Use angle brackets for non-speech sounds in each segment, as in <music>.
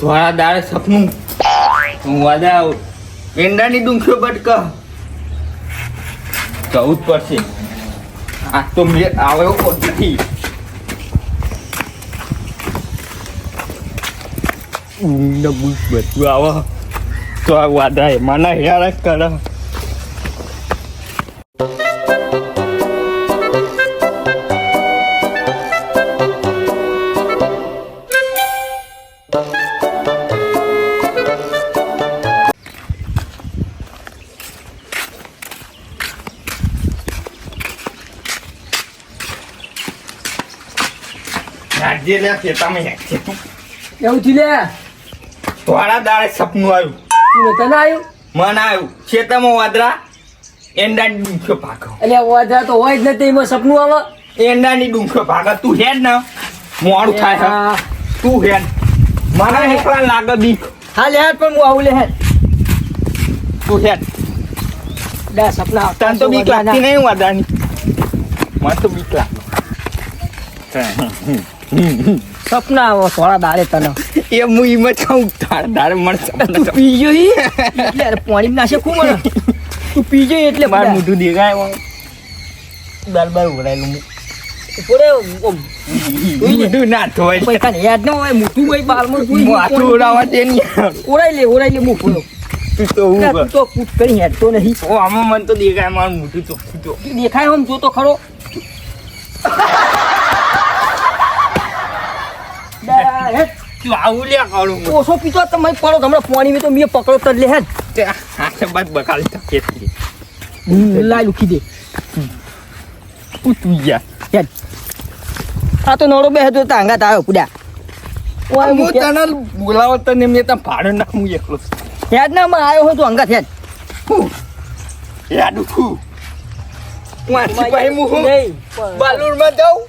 થોડા દાળ સપનું. હું વાદા એંડાની ડુંખ્યો બટક. જવું જ પડશે. આ તો મેં આવ્યો નથી. ઊંઘને બુક બધું આવે. તો આ વાદા એમાંના હેરા કરે. લે ખેતામાં તું એવું થી લે? થોડા દાડે સપનું આવ્યું. તું તને આવ્યું? મન આવ્યું. ખેતામાં વાદરા એંડાની ડુંખો ભાગો. એટલે વાદરા તો હોય જ નથી એમાં સપનું આવે? એંડાની ડુંખો ભાગો. તું હેડ ને. મોડું થાય. તું હેડ. મારા હેકડા લાગે બીક. હા લે પણ હું આવું લે હેડ. તું હેડ. લે સપના આવતા તને તો બીક લાગતી નહીં વાદાની મને તો બીક લાગે. સપના આવો થોડા દાડે તને. એ હું ઈમ જ કહું તારે દાડે મને પી ગયો યાર પાણી નાશે ખૂબ મને. તું પી ગયો એટલે બાર મોઢું દેખાય એમાં. બાર ઉભરાયેલું હું. પોરે ઓમ, મોઢું ના ધોય યાદ ન હોય મોટું હોય બાલમાં કોઈ માથું ઉડાવવા દે ને યાર. ઓરાઈ લે ઓરાઈ લે મૂકો તું તો હું તું તો કૂટ કરી હેડ તો નહીં આમાં મને તો દેખાય મારું મોઢું તો. તું દેખાય આમ જો તો ખરો લે, હેડ. તું આવું લે કાળું ઓછો પીતો તમે પડો. તમને પાણી મેં તો મેં પકડો તો લે તકે લાઈ લુખી દે. તું તું યાર. આ તો નળો બે હતો તાંગા તાયો પુડા ઓય હું. તને બોલાવો તને મેં તને ભાડે નાખું એકલો. હેડ ના માં આવ્યો હોય તો અંગા હેડ. યાદ છું વાંચી ભાઈ હું બાલુરમાં જાઉં.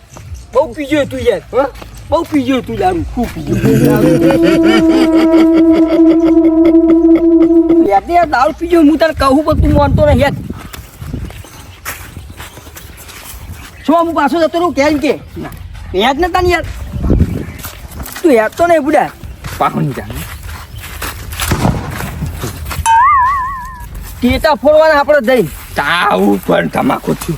બહુ પીજો તું યાર હા? બહુ પીજો તું દારૂ ખૂબ દારૂ પીજો હું તને કહું પણ તું માનતો નહીં શું હું પાછો જતો રહું કેમ કે યાદ ને તું યાદ તો નહીં બુડા પાહુન જાને ટેટા ફોડવાના આપણે જઈ તાવું પણ તમાકુ છું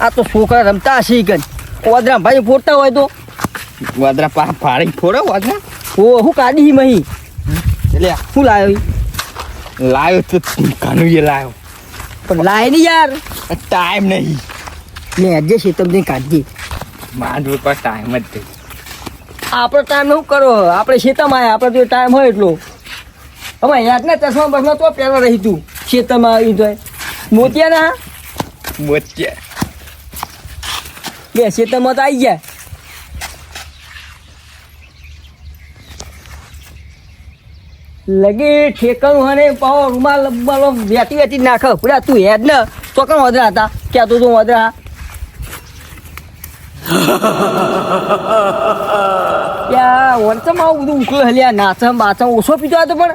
આ તો છોકરા રમતા હશે કન ઓદરા ભાઈ ફોડતા હોય તો વાદરા પા ફાડી ફોડો વાદરા? ઓ હું કાઢી હી મહી. એટલે શું લાવ્યો લાવ્યો તો કાનુએ લાવ્યો. પણ લાય નહીં યાર. ટાઈમ નહીં. ને આજે છે તમને કાઢી. મારા પર ટાઈમ જ નહીં આપણો ટાઈમ શું કરો આપણે શેતમાં આવ્યા આપણે તો ટાઈમ હોય એટલો. હવે યાદના ચશ્મા બસમાં તો પહેલાં રહી તું. શેતમાં આવી તો મોતિયાના? મોતિયા. બે શેતમાં તો આવી ગયા. લગે ઠેકાણું હને પાવો રૂમાલ રૂમાલ વેટી વેટી નાખ. પૂરા તું હેડ ને. તો કણ વધરા હતા? ક્યાં તો તું વધરા ત્યાં વરસામાં આવું બધું ઉકળે હલ્યા. નાચમ બાચમ ઓછો પીતો હતો પણ.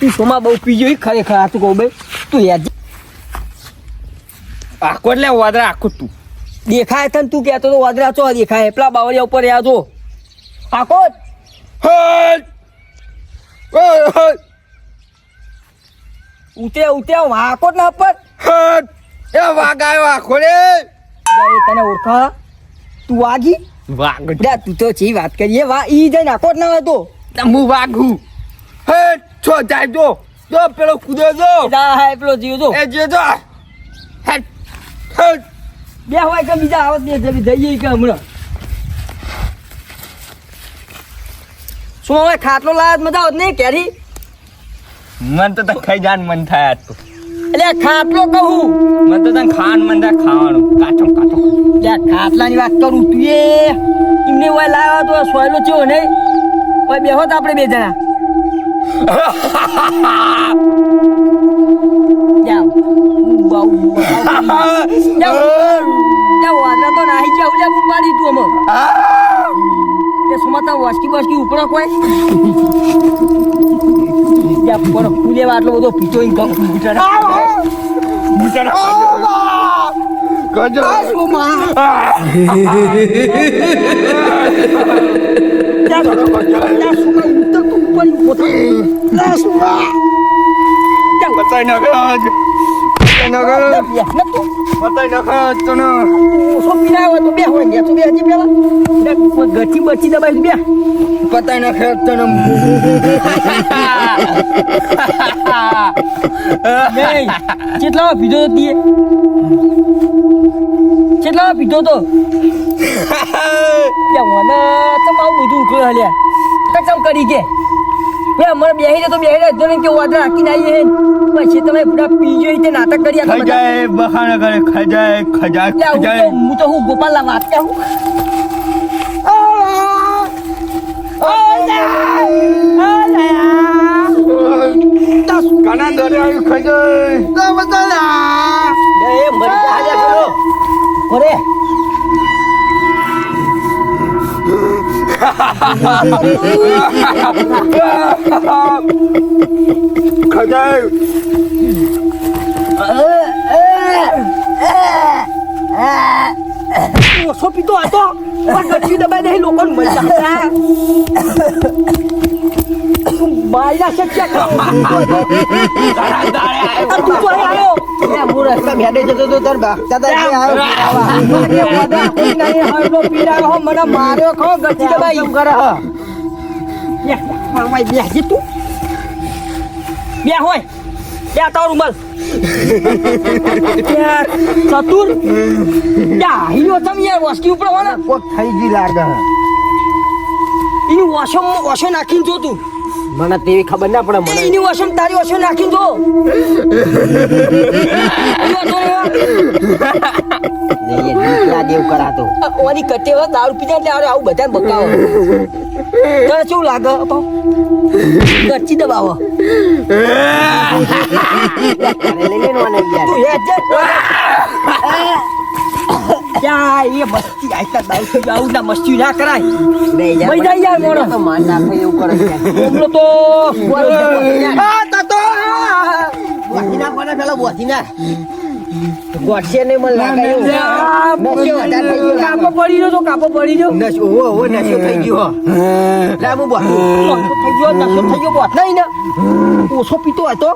તું સોમાં બહુ પીજો ઈ ખરેખર આ તું કહું ભાઈ તું યાદ આખો એટલે વાદરા આખું તું. દેખાય તને તું કહેતો તો વાદરા ચો દેખાય. પેલા બાવળિયા ઉપર રહ્યા જો આખો ઉતે ઉતે જ ના પર! એ આવ્યો આખો રે. તને ઓળખા? તું વાગી વાગડા તું તો ચી વાત કરીએ વા ઈ જઈને આખો કોટ ના હોય તો હું વાઘું. હટ! છો જાય જો. જો પેલો કૂદે જો. હા પેલો જીવ જો. એ જે જો. હે હે બે હોય કે બીજા આવત ને જઈએ કે હમણાં. શું હવે ખાટલો લાવત મજા આવત નહીં કેરી? મન તો તને ખાઈ જાન મન થાય તો. એટલે ખાટલો કહું. મન તો તને ખાન મન થાય ખાવાનું. કાચો કાચો. ત્યાં ખાટલાની વાત કરું તું એ. એમને હોય લાવ્યો તો સોયલો ચો ને? ઓય બેહો તો આપણે બે જણા. જાઓ. બહુ જાઓ. જાઓ, વાંદરા તો નાહી ઉલ્યા બૂમ પાડી તું અમે વાસકી ઉપર કોઈ જા પર ફૂલે આટલો બધો પીતો ઈ ગમ બુટાના કરજો આ સોમા ત્યાં ત્યાં ઉપર સોમા ત્યાં બતાઈ નાખો કેટલા પીધો તો તીએ કેટલા પીધો તો ત્યાં મને તમે આવું બધું ઉકળ્યું હાલ્યા કચમ કરી કે હે મને બેહી દે તો બેહી દે ને કે વાદળ રાખીને આવીએ હે. પછી તમે પૂરા પીજો રીતે નાટક કરી આ ખાઈ જાય બહાના કરે ખાઈ જાય ખજા ખજાય હું તો હું ગોપાલ ના વાત હું. ઘણા દરે આવ્યું મરી જાય કોરે. ખજાય ઓછો પીતો હતો પણ ગઠી દબાઈ દે લોકો મજા બાયલા છે ક્યાં કરો તું તો આવ્યો હું રસ્તા ભેડે જતો તો તાર ભાગતા તા કે આવ્યો મને માર્યો ખો ગઠી દબાઈ કેમ કરે હ? બે મારવાય બે જે તું. બે હોય. બે તારું મલ ચતુર. યા હીરો તમ યાર વસ્તી ઉપર હો ને. કોક થઈ ગઈ લાગે. હ. એની વોશમ નાખીને જો તું મને તેવી ખબર ના પડે મને એની વોશમ તારી વોશો નાખી દો. <laughs> દેવ કરાતો. ઓની કટે હોય દારૂ પીતા એટલે આરે આવું બધા બકાવો તને શું લાગે અપાવ? ગચ્ચી દબાવો. લઈ લેવાનું યાર <laughs> <laughs> જા એ મસ્તી આયતા દારૂ પી આવું ના મસ્તી ના કરાય ભાઈ જાય યાર મોણો. તો માન ના થાય એવું કરે યાર. હમણાં તો આ તાતો બોધી કોને પેલો બોધી ના ગોઠશે નહીં મને લાગે નશો કાપો પડી ગયો તો કાપો પડી ગયો નશો નશો થઈ ગયો લા, હું. બોધું. થઈ ગયો નશો થઈ ગયો બોત નહીં ને. ઓછો પીતો હતો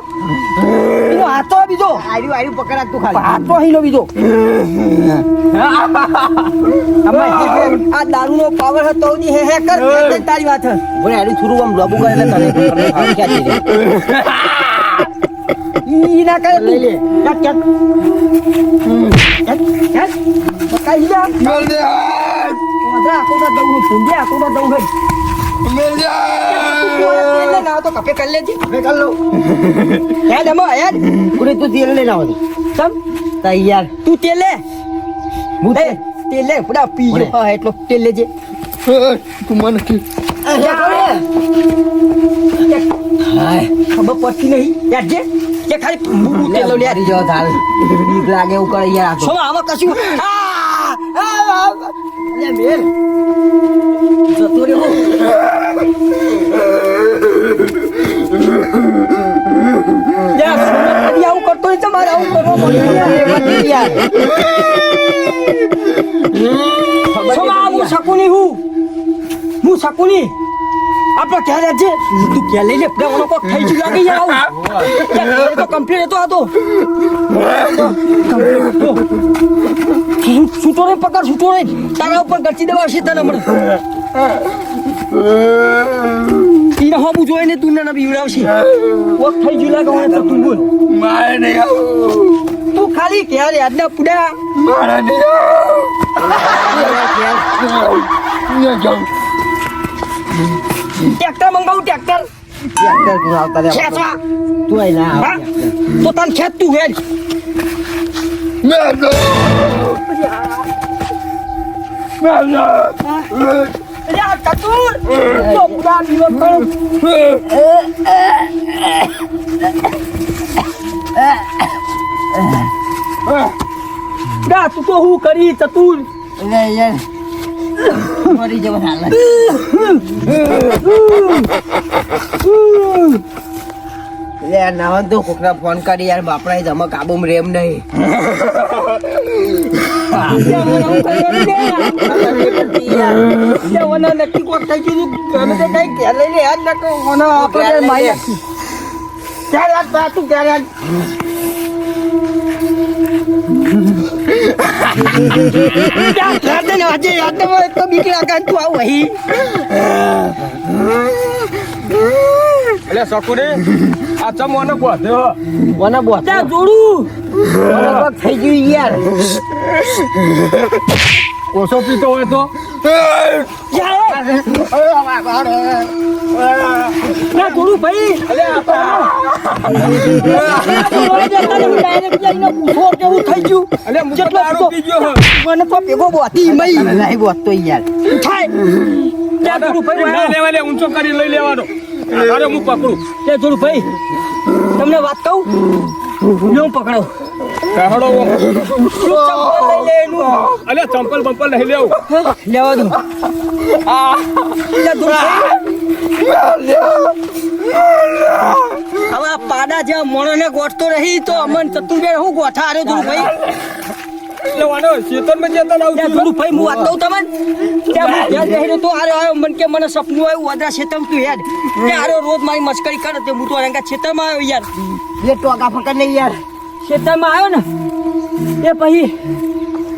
બીજો હાથો બીજો. આર્યું, આર્યું પકડાત તું ખાલી. હાથો હીનો બીજો. આ દારૂનો પાવર હતો ની હે હે કર તારી વાત. બોલે, આર્યું થોડું આમ લોબુ કરે તને. તમને હાથ ખેંચી લે. ઈ ના કરે લઈ લે. ચાલ, ચાલ. બકાઈ જા. મેલ દે આખો ના દઉં છું. ભૂંડે આખો ના દઉં છું. મેલ દે તેલ તો કપે કરી લેજે. હવે કર તું તેલ લઈને આવો સમ, તૈયાર તું તેલ લે. હું તેલ લે. પૂરા પી. હા, એટલો તેલ લેજે. તું મને કે હાય. ખબર પડતી નહીં. યાદ જે. કે ખાલી બુબુ તેલ લે. મારી જો થાલ. બીક લાગે કરે યાર આ આમાં કશું આ. લે, સોમાં કદી આવું કરતો નહીં તમારે આવું કરવો પડે યાર. સોમાં શકુની હું હું શકુની આપણે ક્યાં છે તું ક્યાં લઈ લે પેલા કોક થઈ ગયું લાગે યાર આવું. <laughs> તો કમ્પ્લીટ હતો આ તો. છૂટો રે પકડ છૂટો રે તારા ઉપર ગચી દેવા છે તને હમણાં. <laughs> ઈને હોબું જોઈને તું ના બીવડાવશે કોક થઈ ગયું લાગે મને તો તું બોલ. મારે નહીં આવું. તું ખાલી ક્યારે આજના પુડા. મારા નહીં આવું. <laughs> જાઉં. ટ્રેક્ટર મંગાવું ટ્રેક્ટર ટ્રેક્ટર તું આવતા રે. ખેંચવા. તું અહીં ના તો તને ખેંચ તું હેડ. મેલ દે અરે આ ચતુર તો પુડા દિવસ કરો. પુડા તું તો હું કરી ચતુર. લે, યાર. મરી જવા હાલ. લે ના તો કોકના ફોન કરી યાર બાપડા જમા કાબુમાં રેમ નહીં. નક્કી કોક થઈ ગયું ગમે તે કઈ ઘેર લઈને યાદ ના આપણે મારી નાખી ચાલ તું ચાલ યાદ ને આજે યાદ તો બીક લાગે તું આવું અહીં એટલે શકુની આ ચમ મને બોધ્યો મને ત્યાં જોડું. મને કોક થઈ ગયું યાર. ઓછો પીતો હોય તો? ના જોડું ભાઈ. કેવું થઈ ગયું? તો મને તો ભેગો બોતી મઈ. નહીં બોલતો યાર. થાય ત્યાં થોડું ભાઈ ના લેવા લે ઊંચો કરી લઈ લેવાનો. અરે હું પકડું? ત્યાં થોડું ભાઈ. તમને વાત કહું? હું પકડો. કહેડો ચંપલ લઈ લે એનું. અલે ચંપલ બંપલ નહીં લેવું લેવા દઉં. ભાઈ. હવે આ પાડા જ્યાં મોણોને ગોઠતો રહી તો અમન ચતુર્બેન હું ગોઠા આરે તું ભાઈ લેવાનો ચેતન આવું ત્યાં ભાઈ હું વાત દઉં તમને? ત્યાં તો આરે આવ્યો મન કે મને સપનું આવ્યું વાદરા ખેતર તું યાર તે આરો રોજ મારી મસ્કરી કરે તે હું તો રંગા ખેતરમાં આવ્યો યાર. એ ટોકા પકડ નહીં યાર. ખેતરમાં આવ્યો ને? એ પછી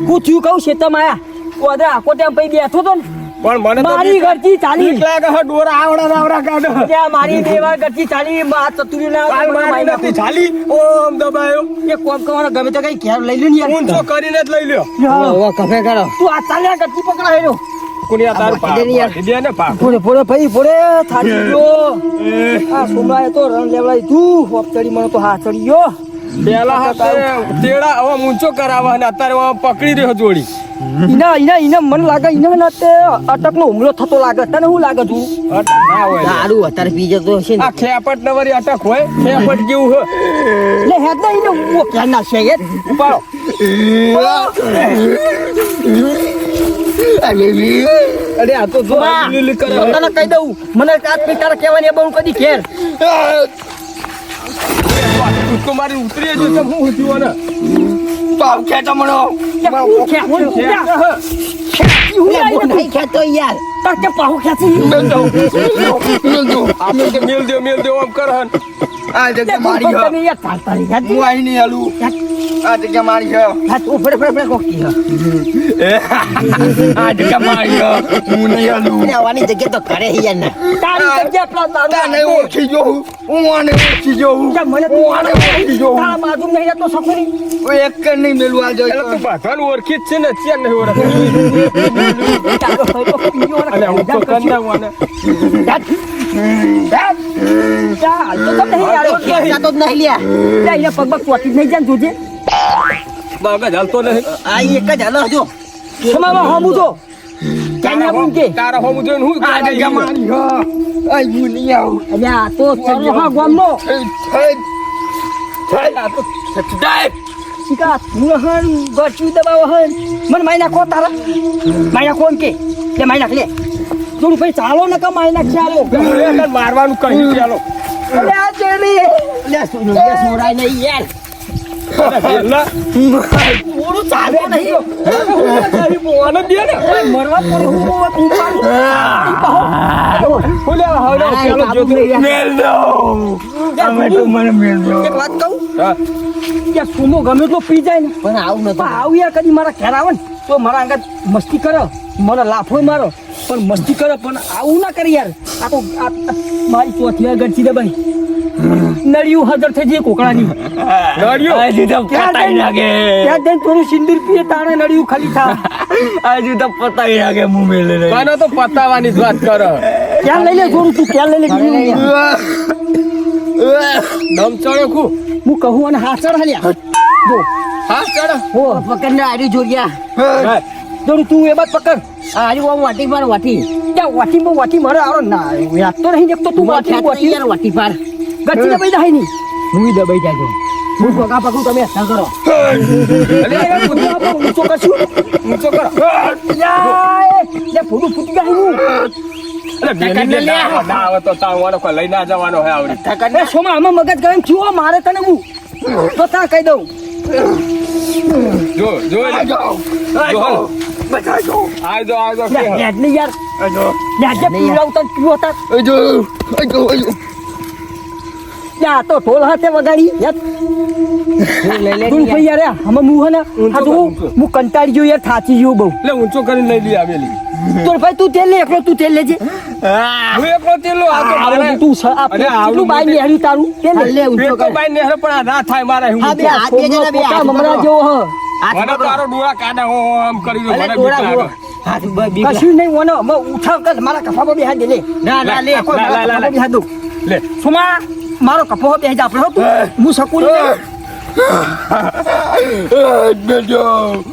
હું થયું કહું ખેતરમાં આવ્યા વાદરા આખો ત્યાં પછી બેઠો તો ને? પણ મને મારી ઘરથી ચાલી. લાગે હે ડોરા આવડા આવડા કાઢો. ત્યાં મારી દેવા ઘરથી ચાલી? મા ચતુરી ના કાલ મારી નથી ઝાલી ઓમ દબાયો. એ કોમ કરવાનો ગમે તો કઈ કેમ લઈ લ્યો ને ઊંચો કરીને જ લઈ લ્યો. ઓ કફે કરો. તું આ ચાલ્યા ઘરથી પકડાયો કુનિયા તાર બાકી દે ને. પા દે ને પા ભોળે ભોળે ભાઈ પોરે થાકી ગયો આ સોમવારે તો રણ લેવડાઈ તું. હોપ ચડી મને તો હા ચડી ગયો. પેલા હાથે તેડા હવે ઊંચો કરાવવા અને અત્યારે પકડી રહ્યો જોડી. ઈના ઇના ઇના મને લાગે ઇના ના તે અટકનો હુમલો થતો લાગે. તને શું લાગે તું? અટક ના હોય દારૂ અત્યારે પી જતો હશે ને. આ ખેપટ નવરી અટક હોય ખેપટ કેવું હે લે હેડ ને ઇનો ઓ કે ના છે એ ઉપાડો. અરે આ તો જો લીલી કરે તને કહી દઉં મને કાત પીટાર કહેવાની એ બહુ કદી ઘેર ઉસકો મારી ઉતરી તો હું ને પાવ ખેંચો મણો કે હું ખે હું ખેંચો. હે. હું લે, બહુ નહીં ખેંચતો યાર. તાર કે પાહુ ખેંચી? આપણે મેલ દે. મેલ દે આમ કર આ જગ્યા મારી યાર યાર હું આઈ નહીં હાલું. આ જગ્યા મારી હ હાથ ઉપર ઉપર ઉપર કોકી આ જગ્યા મારી હ હું નહીં હાલું. આવવાની જગ્યા તો કરે છે યાર ના. તારી જગ્યા પેલા તાને તારું ઓળખી જો હું હું આને ઓળખી જો હું મને તું આને ઓળખી જો તારા બાજુ નહીં રહેતો સકુની એક નહીં મેલું આ એટલે તું જો બધાને ઓળખી જ છે ને ચેન નહીં તારો ભાઈ તો પીયો અને હું તો કરી નાખું આને. ચાલ તો નહીં યાર જ નહીં લ્યા. પગ પગ ચોટી નહીં જાય જોજે. મગજ હાલતો નહીં આ એક જ હાલો હજુ સમામાં હમું તો ક્યાં હું કે તારા હોમું જોઈને હું જગ્યા મારી હ. આ હું નહીં આવું આ તો ચલો હા ડાય. શિકા તું હન ગચી દબાવ હન મને માઈ નાખો તારા. માઈ નાખો કે. લે માઈ નાખ લે. થોડું ભાઈ ચાલો ને કા માઈ નાખ ચાલો મારવાનું ચાલો સોરાય નહીં યાર. પેલા થોડું ચાલે નહીં મોને દે ને મરવા પડે હું હું હું લેવા હવે આ પેલો કાબુ જોતો નહીં યાર. મેલ દો અમે તો મને મેલ દો એક વાત કહું હા કે સુમો ગમે તો પી જાય ને પણ આવું પણ આવું યાર કદી મારા ઘેર આવે ને તો મારા આગળ મસ્તી કરો મને લાફો મારો પણ મસ્તી કરો પણ આવું ના કરી યાર આ તો મારી ચોથી આગળ છે ભાઈ નળિયું હાજર થઈ જાય કોકડાની નળિયું? હજુ તો પતાઈ નાખે ત્યાં જઈને થોડું સિંદૂર પીએ તાણે નળિયું ખાલી થા. હજુ તો પતાઈ નાખે મું મેલે કાનો તો પતાવાની જ વાત કર. ક્યાં લઈ લે જોડું તું ક્યાં લઈ લે? દમ ચડ્યો ખુ. હું કહું અને હાચડ હાલ્યા. જો. હા ચડ. હો. પકડ ને આર્યું જોડિયા જોડું તું એ બાદ પકડ. આ આર્યું વાટી માર વાટી. ત્યાં વાટી માં વાટી મારે? આરો ના યાદ તો નહીં દેખતો તું વાટી. વાટી યાર વાટી પાર. ગચ્છી દબાઈ જાય નહીં. હું દબાઈ જાય હું પગા પકડું તમે હસા કરો. ઊંચો કરશું. ઊંચો કર. યાય લે ફૂટું ફૂટી જાય હું. લઈ ના જવાનો હે આવડી. સોમા આમાં મગજ ગરમ થયું મારે તને હું. તો તા કહી દઉં. જો જો. જો બચાજો આજો આજો લે, હેડ યાર. આજો. આજો આજો લે, આ તો ઢોલ હાથે વગાડી યાર. લે ભાઈ યાર આમાં હું ને આ તો હું કંટાળી ગયો યાર થાચી ગયો બહુ. લે ઊંચો કરીને લઈ લઈ આવેલી. તો ભાઈ તું તેલ લે એકલો તું તેલ લેજે. હું. એકલો તેલો આ તો મારે તું આ અરે બાઈ મોટે- તારું? તેલ લે. લે ઊંચો કર. બાઈ નેહરે પણ આ ના થાય મારે હું હા, બે હાથ બે બે હાથ મમરા જેવો હ. મને તારો ડોળા કાઢે હો આમ કરી દો મને બીક. કશું નહીં મને ઉઠાવ કર મારા કફામાં બેહાડ લે. ના ના લે કોઈ લા, લા, લા, બેહાડ. લે સુમા. મારો કપો બેહાડ જા આપણે હો શકું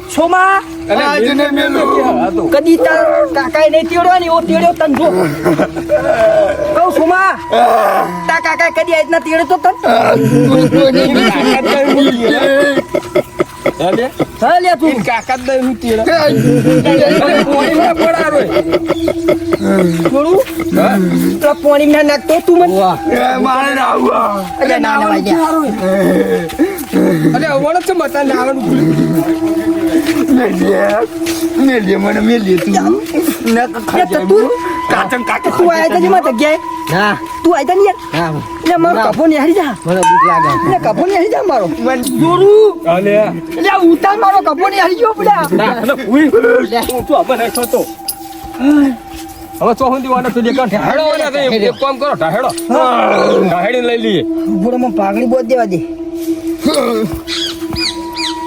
સોમા કદી તાર કાકાએ નહીં તેડ્યો ને એવો તેડ્યો તન જો. કહું સુમા તા કાકાએ કદી આ રીતના તેડ્યો તો તન? હા લે તું કાકા દઈ હું તીડા. પેલા પાણી ના નાખતો તું મને મારે ના અરે ના ના, ના ના, અવાણો છે મતા નાવાનું ભૂલી. મેલીએ મને મેલીએ તું તું કાચમ કાકા તું આયા તા ના તું આયા તા ને ના મારો કપો નિહાળી જા મને નિહાળી જા મારો એટલે ઉતાર મારો કપો ગયો ના અલે ઉઈ. હું તો હવે નહીં થતો. હવે તો હું દીવાનો પેલી કાંઠે હેડો ઓલા એક- કામ કરો ઢાહેડો ઢાહેડી લઈ લઈએ. બુડામાં પાઘડી બોધ દેવા દે.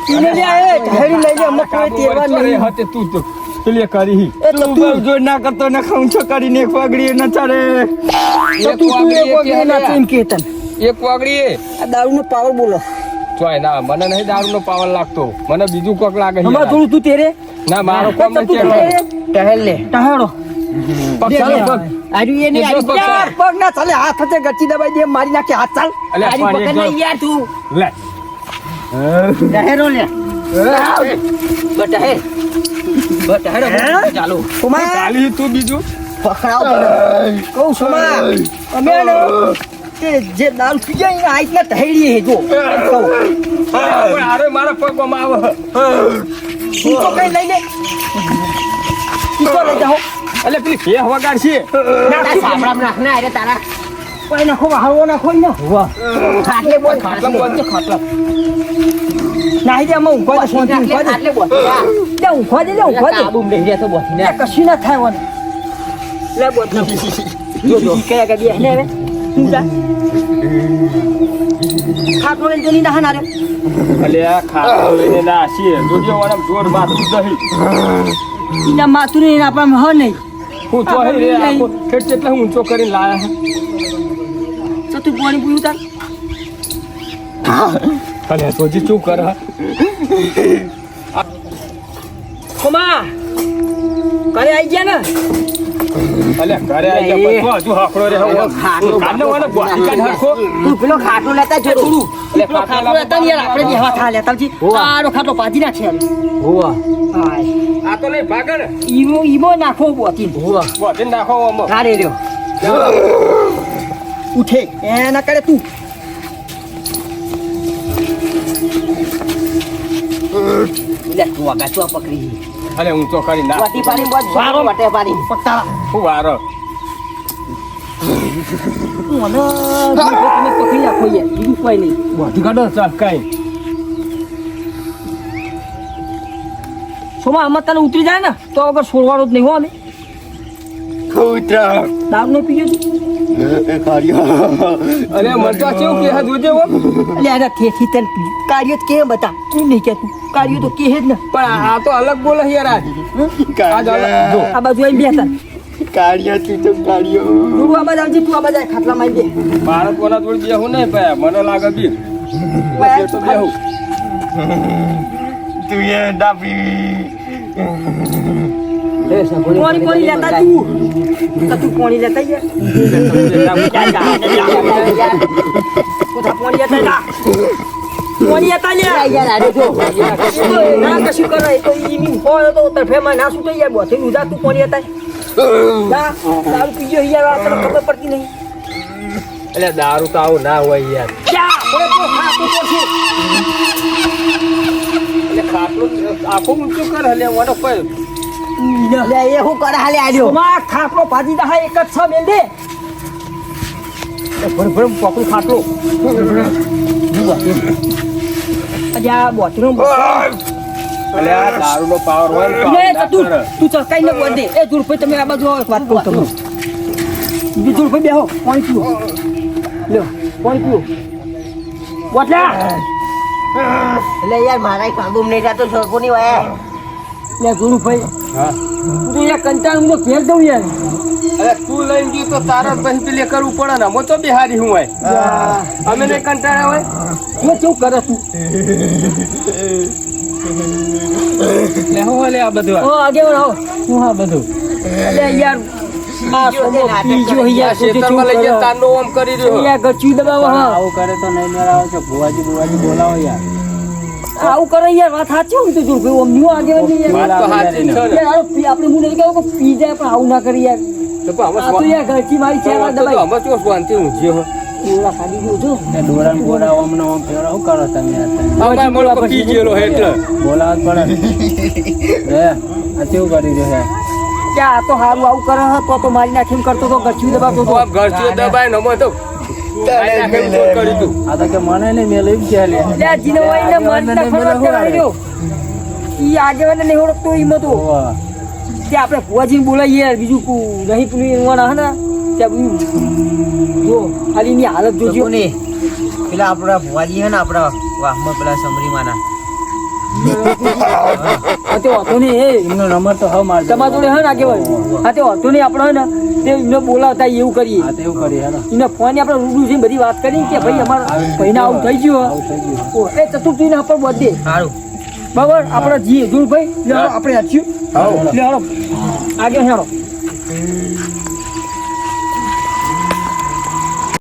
ઈને લે એ ઢેરી લઈ લે અમને કોઈ તેવા નહીં. હાથે તું તો પેલી કરી એ તો તું જો ના કરતો ને ખાઉં છો કરીને એક વાગડી ન ચાલે તો તું તું એક વખત ના ચીન કેતન એક વાગડી એ આ દારૂનો પાવર બોલો. ચોય ના મને નહીં દારૂ નો પાવર લાગતો. મને બીજું કોક લાગે છે હમણાં થોડું તું તેરે? ના મારો તો કોમ તું નથી ટહેલ લે. ટહાડો. પગ ચાલો પગ. આર્યું એ નહીં પગ યાર ચાલો. પગ ના ચાલે હાથ હાથે ગચ્ચી દબાઈ દે મારી નાખે હાથ ચાલ. પકડ યાર તું. લે. ટહેરો લે. બટહે બટહેરો ચાલો. કુમાર ચાલી તું બીજું? પકડાવ કહું સુમા માં અમે જે દાલ પી જાય ને હે જો. એમ કહું. પગ હારે આવે. તું તો કઈ લઈ લે. તું તો લઈ જાઓ. એટલે પેલી ફેહ વગાડ છે. તારા સાંભળામાં નાખ ના, અરે તારા. કોઈ નાખો હાવો નાખો ને ખાટલે બોલ, ખાટલા. બોલ. છે, ખાટલા. નાહી દે અમે ઊંઘવા દે શાંતિ ઊંઘવા દે. ખાટલે બોલ. લે ઊંઘવા દે ઊંઘવા દે. કાબુ બેહી રહ્યા તો બોથી લે ને. કશું ના થાય વન લે બોલ. જો જો. કયા કે બે ને હવે? તું જા. ખાટલો લઈ જની ના ના અલે ખાટલો લઈને ના છીએ જોજો વાળા જોર માથું દહી ઈના માતું આપણા હ નહીં. હું તો હે. રે આખો એટલે હું ઊંચો કરીને લાયા તો તું પાણી પીવું તાર? અલે સોજી શું કર કોમા ઘરે આવી ગયા ને? અલે ઘરે આવી ગયા હજુ હાકડો રે હવે ખાટલો કાઢને વાળા કાઢ હરખો તું પેલો ખાટલો લેતા જો તું. પેલો ખાટલો લેતા ને યાર આપણે બેહવા થા લેતા હોવા. આરો ખાટલો પાજી નાખે હોવા, આ તો નહીં ભાગે ઈમો ઈમો નાખો બોતી હોવા. નાખો રહ્યો. ઉઠે. એના કરે તું. લે, તું આગા ચો પકડી. અલે ઊંચો કરી ના વાટી પાડી બોલ, વારો. વાટે પાડી. પટ્ટા હું વારો? મને પકડી નાખો યાર બીજું કોઈ નહીં. બોધી કાઢો ચાલ કઈ. સોમા આમાં તને ઉતરી જાય ને તો વગર છોડવાનો જ નહીં હો અમે કૂતરા દારૂ નો પીજો તું? અરે મરચા કેવું કે હા? જોજે એટલે આના થેથી તને કાર્યો તો કે બતા? તું નહીં કે તું કાર્યો તો કે જ ને. પણ આ તો અલગ બોલે યાર આ બાજુ તું તો તું આ બાજુ તું આ બાજુ આય, ખાટલામાં દે બાળક કોના જોડે બેહું નહીં ભાઈ? મને લાગે બી. ભાઈ, તો બેહું. તું એ ડાબી. પાણી પાણી લેતા તું? તો તું પાણી લેતા યાર કોથા પાણી લેતા જા? પાણી લેતા લે યાર, જો. ના કશું કરે તો ઈ ની હોય તો તરફેમાં ના સુટે યાર બોથી ઉજા તું પાણી લેતા દારૂ પીજો યાર આ ખબર પડતી નહીં. એટલે દારૂ તો આવું ના હોય યાર. ક્યાં ખાતું આખું ઊંચું કર હલે મને કોઈ લે એ હું કરે હાલે આલ્યો. તમારા ખાટલો ભાજી દા એક જ છ મેલ દે ભર ભર પકડું ખાટલો. આ બોતરો એટલે આ દારૂનો પાવર હોય ને તો તું ચકાઈ ને બોલ દે. એ ધૂળભાઈ તમે આ બાજુ આવો વાત કહું તમને. બીજું ધૂળભાઈ બેહો પાણી પીવો લ્યો પાણી પીવો બોટલા! એટલે યાર મારા કાબુ નહીં થતો છોકરો ની વાય. લે ધૂળભાઈ હા. તું યાર કંટાળ હું ઘેર જઉં યાર. અરે તું લઈને ગયો તો તારા પછી પેલે કરવું પડે ને. અમે તો બિહારી હું હોય અમે ને કંટાળ્યા હોય? હું શું કરે તું? લે હું લે આ બધું ઓ આવો. હું હા બધું? આ પીજો આ યાર કરી? રહ્યો. ગચી દબાવો હા. આવું કરે તો નહીં મેળાવે છે ભુવાજી ભુવાજી બોલાવો યાર. આવું કરે યાર વાત સાચી હોય તો ધૂળભાઈ ઓમ ન્યુ આગેવાન વાત તો સાચી છે. ને યાર આપણે હું કહું કે પી જાય પણ આવું ના કરી યાર. તો પણ અમે તો યાર ઘરથી મારી છે દબાઈ. અમે શું શાંતિ હો. એવડા ખાલી ગયું છું એ ડોરા ને ઓમ ને ઓમ ફેરો. કરો તમે યાર તમે? પી ગયેલો હે એટલે. બોલાવા પડે હે આ કેવું કરી રહ્યો છે કે આ તો હારું આવું કરે તો તો મારી નાખીને કરતો તો ગચી દબાવતો તો. તો દબાય ને તો આ તો કે મને નહીં મેં લઈ ગયા લે? લે જીનવાઈ ને ઈ આગેવાને નહીં ઓળખતો ઈ મતો તે આપણે ફુવાજીને બોલાવીએ બીજું કુ નહીં પેલું એવાના હે ને ત્યાં જો ખાલી ની હાલત જોજો. ને ની પેલા આપણા ભુવાજી હે ને આપણા વાહમાં પેલા સમરીમાના. તે નહીં એ એમનો નંબર તો હવે મારજો. તમારા જોડે હે ને આગેવાન હા તે વાંધો નહીં આપણે ને તે એમને બોલાવતા એવું કરીએ. હા એવું કરી એમને ફોન આપણે રૂબરૂ છે બધી વાત કરી કે ભાઈ અમારા ભાઈને આવું થઈ ગયું. એ ચતુર્થી ને આપણે બધે સારું. બરાબર? આપણે જીએ. જોડભાઈ ભાઈ? આપણે હાચ્યું આગળ હેડો